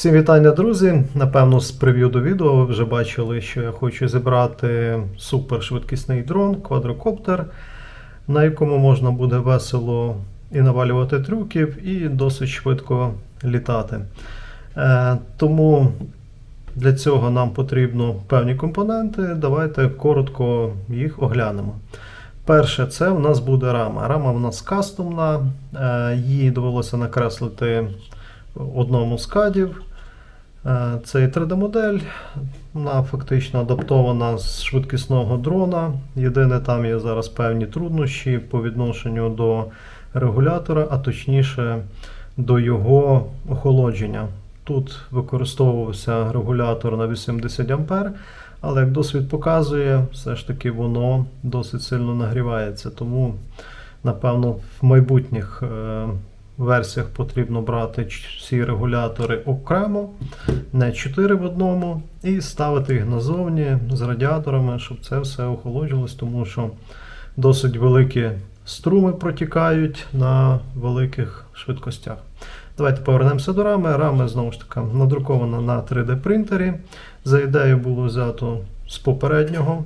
Всім вітання, друзі! Напевно, з прев'ю до відео ви вже бачили, що я хочу зібрати супершвидкісний дрон, квадрокоптер, на якому можна буде весело і навалювати трюків, і досить швидко літати. Е, тому для цього нам потрібно певні компоненти. Давайте коротко їх оглянемо. Перше, це у нас буде рама. Рама у нас кастомна, е, її довелося накреслити одному з кадів. Е, Це 3D-модель, вона фактично адаптована з швидкісного дрона. Єдине, там є зараз певні труднощі по відношенню до регулятора, а точніше до його охолодження. Тут використовувався регулятор на 80 А, але як досвід показує, все ж таки воно досить сильно нагрівається. Тому, напевно, в майбутніх е, версіях потрібно брати всі регулятори окремо, не 4 в одному, і ставити їх назовні з радіаторами, щоб це все охолоджувалось, тому що досить великі струми протікають на великих швидкостях. Давайте повернемося до рами. Рама знову ж таки надрукована на 3D принтері. За ідею було взято з попереднього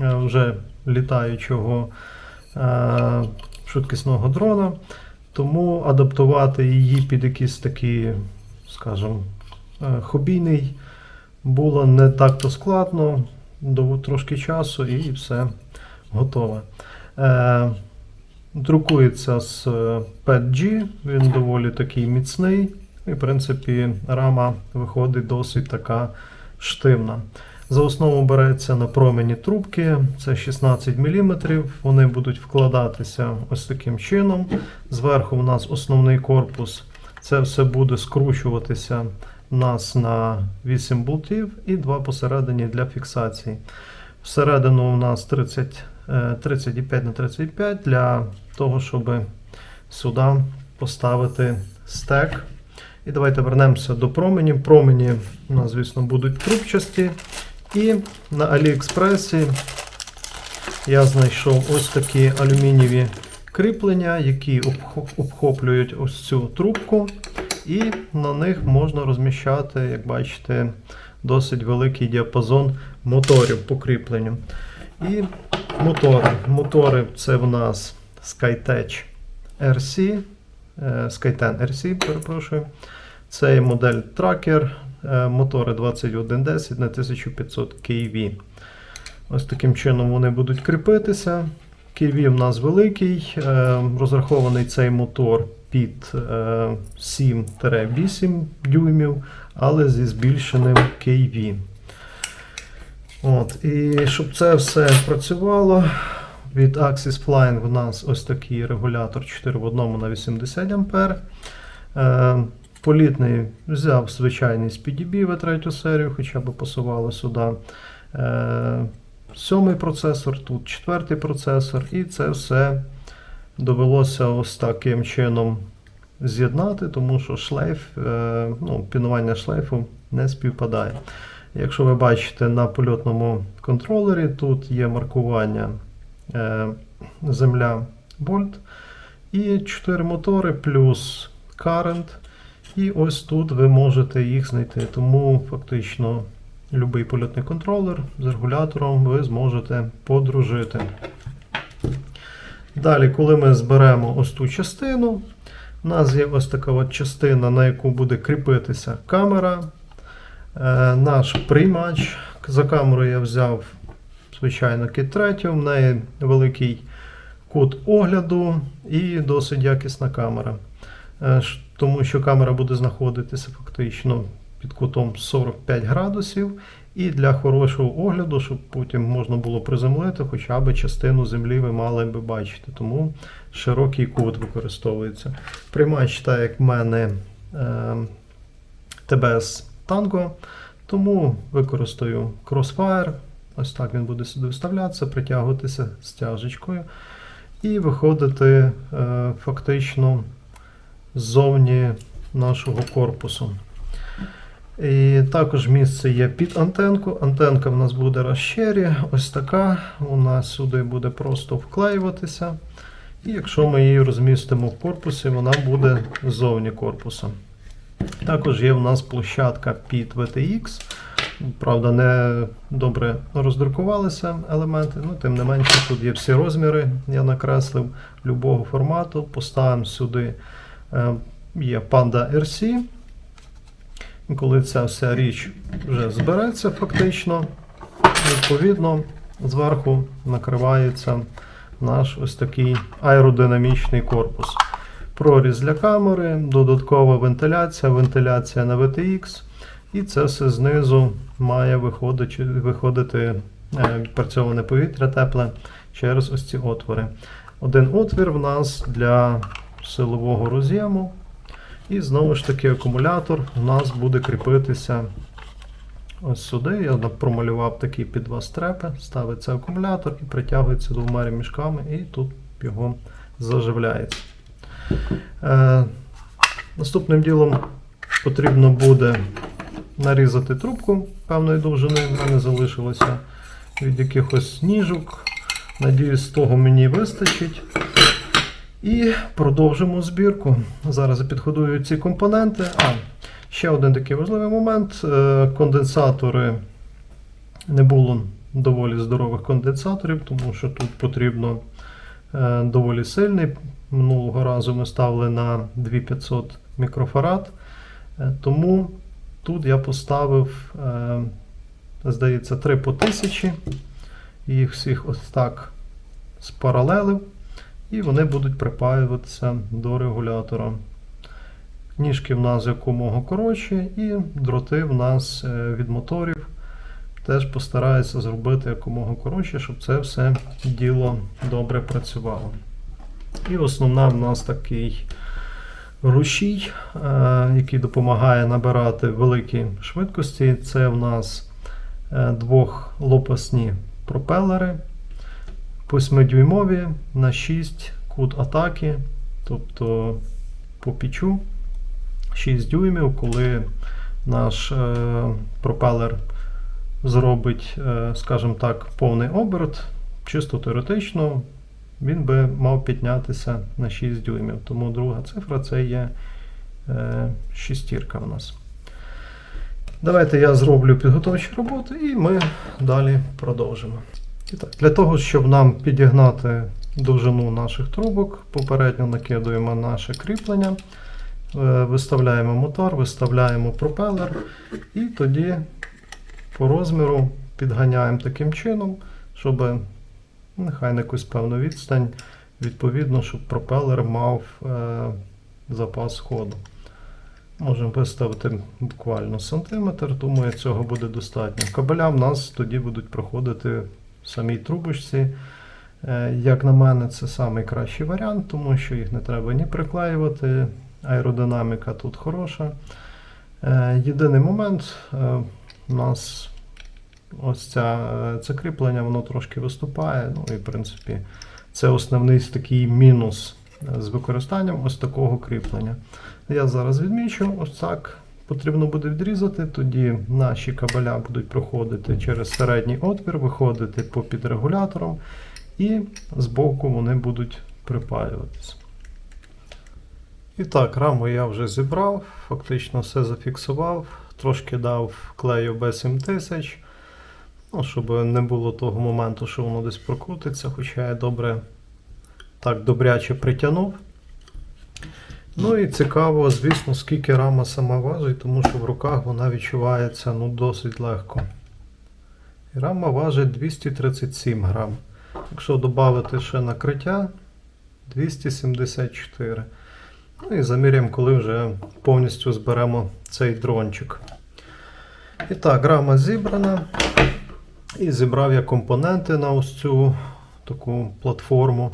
е, вже літаючого е, швидкісного дрона. Тому адаптувати її під якийсь такий, скажімо, е, хобійний було не так-то складно, трошки часу і все готове. Е, друкується з е, PETG, він доволі такий міцний, і, в принципі, рама виходить досить така штивна. За основу береться на промені трубки, це 16 мм. Вони будуть вкладатися ось таким чином. Зверху у нас основний корпус. Це все буде скручуватися у нас на 8 болтів і два посередині для фіксації. Всередину у нас 30, е, 35 на 35 для того, щоб сюди поставити стек. І давайте вернемося до променів. Промені у нас, звісно, будуть трубчасті. І на Аліекспресі я знайшов ось такі алюмінієві кріплення, які обхоплюють ось цю трубку, і на них можна розміщати, як бачите, досить великий діапазон моторів по кріпленню. І мотори. Мотори це в нас Skytech RC, е, Skyten RC, перепрошую. Це модель Tracker, мотори 2110 на 1500 kV. Ось таким чином вони будуть кріпитися. KV в нас великий, е, розрахований цей мотор під е, 7-8 дюймів, але зі збільшеним KV. От, і щоб це все працювало, від Axis Flying в нас ось такий регулятор 4 в 1 на 80 А. Політний взяв звичайний з PDB V3 серію, хоча б пасувало сюди. Е, сьомий процесор, тут четвертий процесор, і це все довелося ось таким чином з'єднати, тому що шлейф, е, ну, пінування шлейфу не співпадає. Якщо ви бачите на польотному контролері, тут є маркування е, земля Bolt і 4 мотори плюс current. І ось тут ви можете їх знайти. Тому фактично будь-який польотний контролер з регулятором ви зможете подружити. Далі, коли ми зберемо ось ту частину, у нас є ось така от частина, на яку буде кріпитися камера. Е, наш приймач. За камерою я взяв, звичайно, кит 3, в неї великий кут огляду і досить якісна камера. Е, Тому що камера буде знаходитися фактично під кутом 45 градусів. І для хорошого огляду, щоб потім можна було приземлити, хоча б частину землі ви мали би бачити. Тому широкий кут використовується. Приймач, так як в мене е, TBS Tango, тому використаю Crossfire. Ось так він буде сюди вставлятися, притягуватися стяжечкою і виходити е, фактично ззовні нашого корпусу. І також місце є під антенку. Антенка в нас буде розщері, ось така. Вона сюди буде просто вклеюватися. І якщо ми її розмістимо в корпусі, вона буде ззовні корпуса. Також є в нас площадка під VTX. Правда, не добре роздрукувалися елементи, ну, тим не менше, тут є всі розміри, я накреслив любого формату. Поставимо сюди є Panda RC. Коли ця вся річ вже збереться фактично, відповідно, зверху накривається наш ось такий аеродинамічний корпус. Проріз для камери, додаткова вентиляція, вентиляція на VTX. І це все знизу має виходити, виходити е, відпрацьоване повітря тепле через ось ці отвори. Один отвір в нас для силового роз'єму. І знову ж таки акумулятор у нас буде кріпитися ось сюди. Я промалював такі під два стрепи, ставиться акумулятор і притягується двома ремішками, і тут його заживляється. Е, Наступним ділом потрібно буде нарізати трубку певної довжини. В мене залишилося від якихось ніжок. Надіюсь, того мені вистачить. І продовжимо збірку. Зараз я підходую ці компоненти. А, ще один такий важливий момент. Е, Конденсатори не було доволі здорових конденсаторів, тому що тут потрібно е, доволі сильний. Минулого разу ми ставили на 2500 мікрофарад. Е, Тому тут я поставив, здається, 3 по 1000. Їх всіх ось так спаралелив. І вони будуть припаюватися до регулятора. Ніжки в нас якомога коротші, і дроти в нас е, від моторів теж постараюся зробити якомога коротше, щоб це все діло добре працювало. І основна в нас такий рушій, е, який допомагає набирати великі швидкості. Це в нас е, двохлопасні пропелери. 8-дюймові на 6 кут атаки, тобто по пічу 6 дюймів, коли наш е, пропелер зробить, е, скажімо так, повний оберт, чисто теоретично він би мав піднятися на 6 дюймів. Тому друга цифра це є е, шістірка у нас. Давайте я зроблю підготовчі роботи і ми далі продовжимо. Для того, щоб нам підігнати довжину наших трубок, попередньо накидуємо наше кріплення, е, виставляємо мотор, виставляємо пропелер і тоді по розміру підганяємо таким чином, щоб нехай на якусь певну відстань, відповідно, щоб пропелер мав е, запас ходу. Можемо виставити буквально сантиметр, думаю, цього буде достатньо. Кабеля в нас тоді будуть проходити самій трубочці. Е, Як на мене, це найкращий варіант, тому що їх не треба ні приклеювати. Аеродинаміка тут хороша. Е, Єдиний момент, е, у нас ось ця, це кріплення, воно трошки виступає. Ну і в принципі, це основний такий мінус з використанням ось такого кріплення. Я зараз відмічу, ось так потрібно буде відрізати, тоді наші кабеля будуть проходити через середній отвір, виходити по підрегуляторам, і збоку вони будуть припаюватися. І так, раму я вже зібрав, фактично все зафіксував, трошки дав клею B7000, ну, щоб не було того моменту, що воно десь прокрутиться, хоча я добре так добряче притягнув. Ну і цікаво, звісно, скільки рама сама важить, тому що в руках вона відчувається ну, досить легко. І рама важить 237 грам. Якщо додати ще накриття 274. Ну і заміряємо, коли вже повністю зберемо цей дрончик. І так, рама зібрана. І зібрав я компоненти на ось цю таку платформу.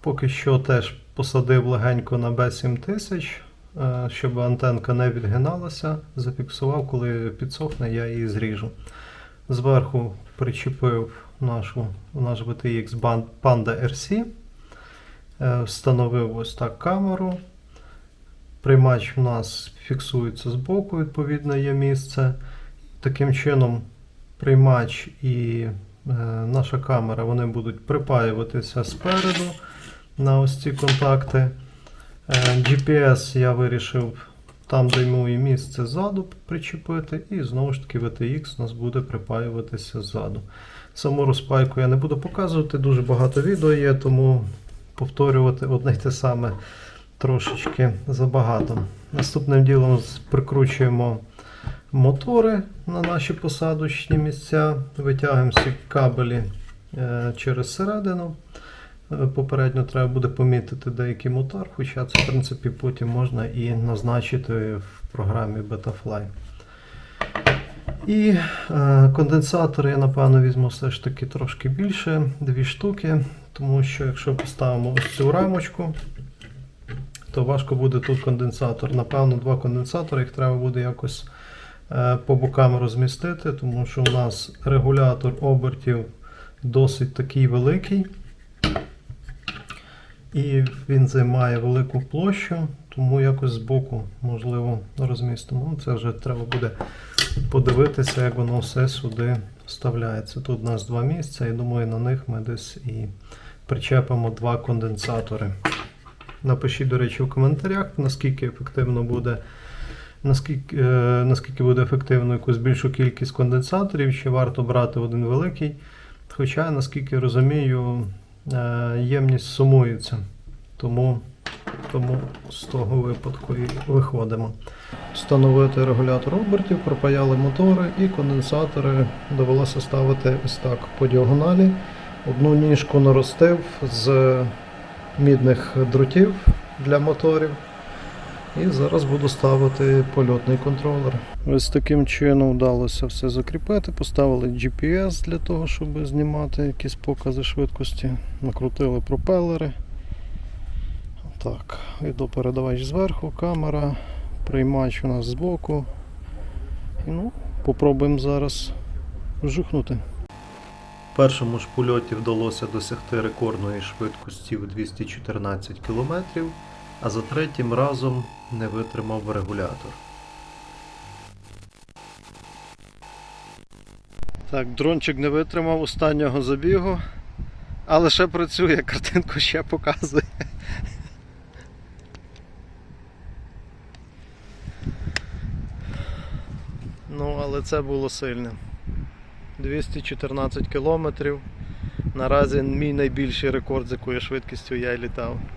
Поки що теж посадив легенько на B7000, е, щоб антенка не відгиналася. Зафіксував, коли підсохне, я її зріжу. Зверху причепив нашу, наш VTX Panda RC. Е, Встановив ось так камеру. Приймач у нас фіксується з боку, відповідно, є місце. Таким чином, приймач і е, наша камера вони будуть припаюватися спереду на ось ці контакти. Е, GPS я вирішив Там, де йому і місце ззаду причепити, і знову ж таки VTX у нас буде припаюватися ззаду. Саму розпайку я не буду показувати, дуже багато відео є, тому повторювати одне й те саме трошечки забагато. Наступним ділом прикручуємо мотори на наші посадочні місця, витягуємо всі кабелі е, через середину. Попередньо треба буде помітити деякий мотор, хоча це в принципі потім можна і назначити в програмі Betafly. І е, конденсатори я напевно візьму все ж таки трошки більше, дві штуки, тому що якщо поставимо ось цю рамочку, то важко буде тут конденсатор. Напевно, два конденсатори, їх треба буде якось е, по бокам розмістити, тому що у нас регулятор обертів досить такий великий. І він займає велику площу, тому якось збоку можливо розмістимо. Ну, Це вже треба буде подивитися, як воно все сюди вставляється. Тут у нас два місця, і думаю, на них ми десь і причепимо два конденсатори. Напишіть, до речі, в коментарях, наскільки ефективно буде. Наскільки, е, наскільки буде ефективно якусь більшу кількість конденсаторів, чи варто брати один великий. Хоча, наскільки розумію, ємність сумується. Тому, тому з того випадку і виходимо. Встановити регулятор обертів, пропаяли мотори і конденсатори довелося ставити ось так по діагоналі. Одну ніжку наростив з мідних дротів для моторів. І зараз буду ставити польотний контролер. Ось таким чином вдалося все закріпити. Поставили GPS для того, щоб знімати якісь покази швидкості. Накрутили пропелери. Так, відеопередавач зверху, камера, приймач у нас збоку. І ну, попробуємо зараз вжухнути. В першому ж польоті вдалося досягти рекордної швидкості в 214 км, а за третім разом не витримав регулятор. Так, дрончик не витримав останнього забігу, але ще працює, картинку ще показує. Ну, але це було сильно. 214 кілометрів. Наразі мій найбільший рекорд, з якою швидкістю я й літав.